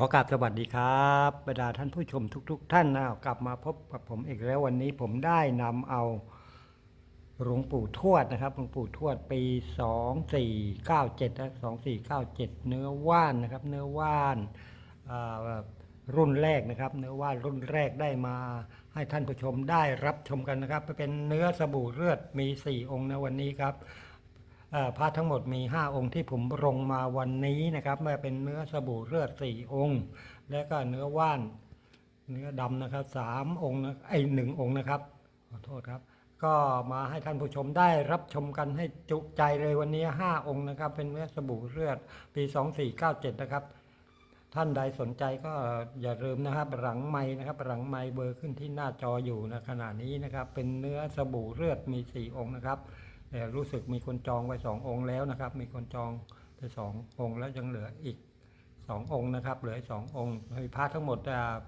ขอกราบสวัสดีครับบรรดาท่านผู้ชมทุก ๆ ท่านนะกลับมาพบกับผมอีกแล้ววันนี้ผมได้นำเอาหลวงปู่ทวดนะครับหลวงปู่ทวดปี2497นะ2497 เนื้อว่านนะครับ เนื้อว่านรุ่นแรกนะครับ เนื้อว่านรุ่นแรกได้มา ให้ท่านผู้ชมได้รับชมกันนะครับเป็นเนื้อสบู่เลือดมี 4 องค์นะวันนี้ครับ พระทั้งหมดมี 5 องค์ที่ผมลงมาวันนี้นะครับม่เป็นเนื้อสบู่เลือด4องค์ และก็เนื้อว่าน เนื้อดำนะครับสามองค์นะไอหนึ่งองค์นะครับขอโทษครับ ก็มาให้ท่านผู้ชมได้รับชมกันให้จุใจเลยวันนี้ 5 องค์นะครับ เป็นเนื้อสบู่เลือดปี 2497 นะครับท่านใดสนใจก็อย่าลืมนะครับ หลังไม้นะครับ หลังไม้เบอร์ขึ้นที่หน้าจออยู่นะขณะนี้นะครับ เป็นเนื้อสบู่เลือดมี 4 องค์นะครับ แต่รู้สึกมีคนจองไว้2องค์แล้วนะครับ มีคนจองไปสององค์แล้วยังเหลืออีกสององค์นะครับ เหลือสององค์มีพระทั้งหมด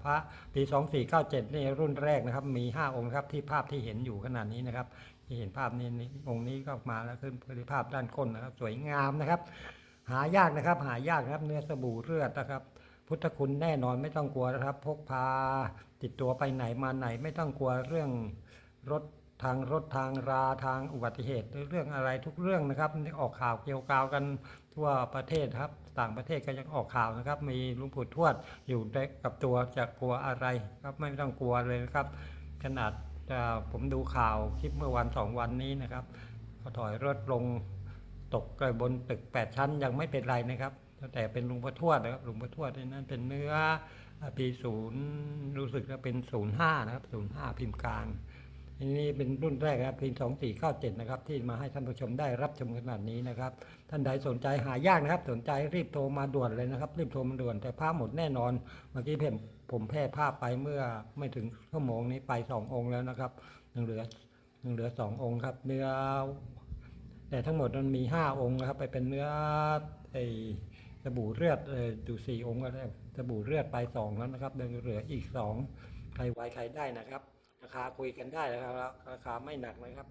พระปี2497นี่รุ่นแรกนะครับ มี5องค์ครับที่ภาพที่เห็นอยู่ขนาดนี้นะครับ ที่เห็นภาพนี้องค์นี้ก็มาแล้วขึ้นพื้นภาพด้านก้นนะครับ สวยงามนะครับ หายากนะครับ หายากนะครับเนื้อสบู่เลือดนะครับพุทธคุณแน่นอนไม่ต้องกลัวนะครับ พกพาติดตัวไปไหนมาไหนไม่ต้องกลัวเรื่องรถ ทางรถทางราทางอุบัติเหตุหรือเรื่องอะไรทุกเรื่องนะครับนี่ออกข่าวเกี่ยวกาวกันทั่วประเทศครับ ต่างประเทศก็ยังออกข่าวนะครับ มีลุงปู่ทวดอยู่ได้กับตัวจะกลัวอะไรครับไม่ต้องกลัวเลยนะครับ ขนาดผมดูข่าวคลิปเมื่อวันสองวันนี้นะครับก็ถอยรถลงตกไปบนตึก 8 ชั้นยังไม่เป็นไรนะครับแต่เป็นลุงพ่อทวดนะครับลุงพ่อทวดนี่นั่นเป็นเนื้อปีศูนย์รู้สึกว่าเป็นศูนย์ห้านะครับศูนย์ห้าพิมพ์กลาง นนี้เป็นรุ่นแรกครับพิมพ์สองสี่เก้าเจ็ดนะครับ ที่มาให้ท่านผู้ชมได้รับชมขนาดนี้นะครับ ท่านใดสนใจหายากนะครับ สนใจรีบโทรมาด่วนเลยนะครับ รีบโทรมาด่วนแต่ภาพหมดแน่นอน เมื่อกี้ผมผมแพร่ภาพไปเมื่อไม่ถึงชั่วโมงนี้ไปสององค์แล้วนะครับยังเหลือยังเหลือสององค์ครับ เนื้อ แต่ทั้งหมดมันมีห้าองค์นะครับ ไปเป็นเนื้อไอสบู่เลือดเออดูสี่องค์ก็ได้สบู่เลือดไปสองแล้วนะครับยังเหลืออีกสองใครไวใครได้นะครับ ราคาคุยกันได้นะครับราคาไม่หนักนะครับ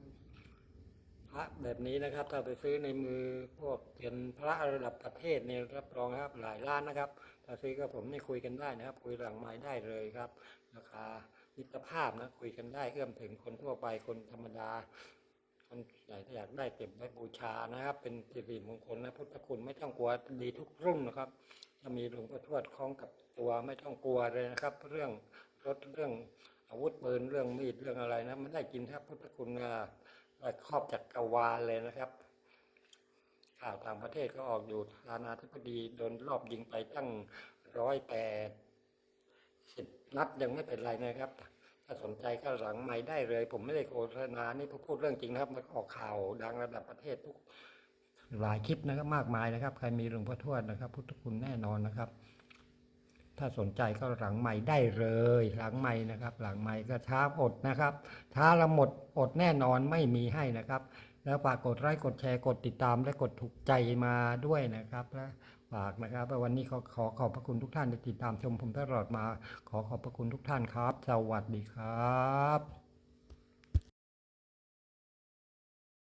พระแบบนี้นะครับ ถ้าไปซื้อในมือพวกเป็นพระระดับประเทศเนี่ยรับรองครับหลายล้านนะครับ ถ้าซื้อกับผมนี่คุยกันได้นะครับ คุยหลังไม้ได้เลยครับ ราคามิตรภาพนะคุยกันได้เอื้อมถึงคนทั่วไปคนธรรมดาคนไหนถ้าอยากได้เก็บไว้บูชานะครับ เป็นสิริมงคลนะพุทธคุณไม่ต้องกลัวดีทุกรุ่นนะครับถ้ามีหลวงพ่อทวดคล้องกับตัวไม่ต้องกลัวเลยนะครับ เรื่องรถเรื่อง อาวุธปืนเรื่องมีดเรื่องอะไรนะมันได้กินแทบพุทธคุณอ่าครอบจักรวาลเลยนะครับข่าวต่างประเทศก็ออกอยู่ปรานาธิบดีโดนรอบยิงไปตั้งร้อยแปดสิบนัดยังไม่เป็นไรนะครับ ถ้าสนใจก็หลังไม่ได้เลย ผมไม่ได้โฆษณานี่ผมพูดเรื่องจริงนะครับ มันออกข่าวดังระดับประเทศทุกหลายคลิปนะครับมากมายนะครับ ใครมีหลวงพ่อทวดนะครับ พุทธคุณแน่นอนนะครับ ถ้าสนใจก็หลังไม่ได้เลย หลังไม่นะครับ หลังไม่ก็ช้าอดนะครับช้าละหมดอดแน่นอนไม่มีให้นะครับ แล้วฝากกดไลค์กดแชร์กดติดตามและกดถูกใจมาด้วยนะครับและฝากนะครับวันนี้ขอขอขอบพระคุณทุกท่านที่ติดตามชมผมตลอดมา ขอขอบพระคุณทุกท่านครับ สวัสดีครับ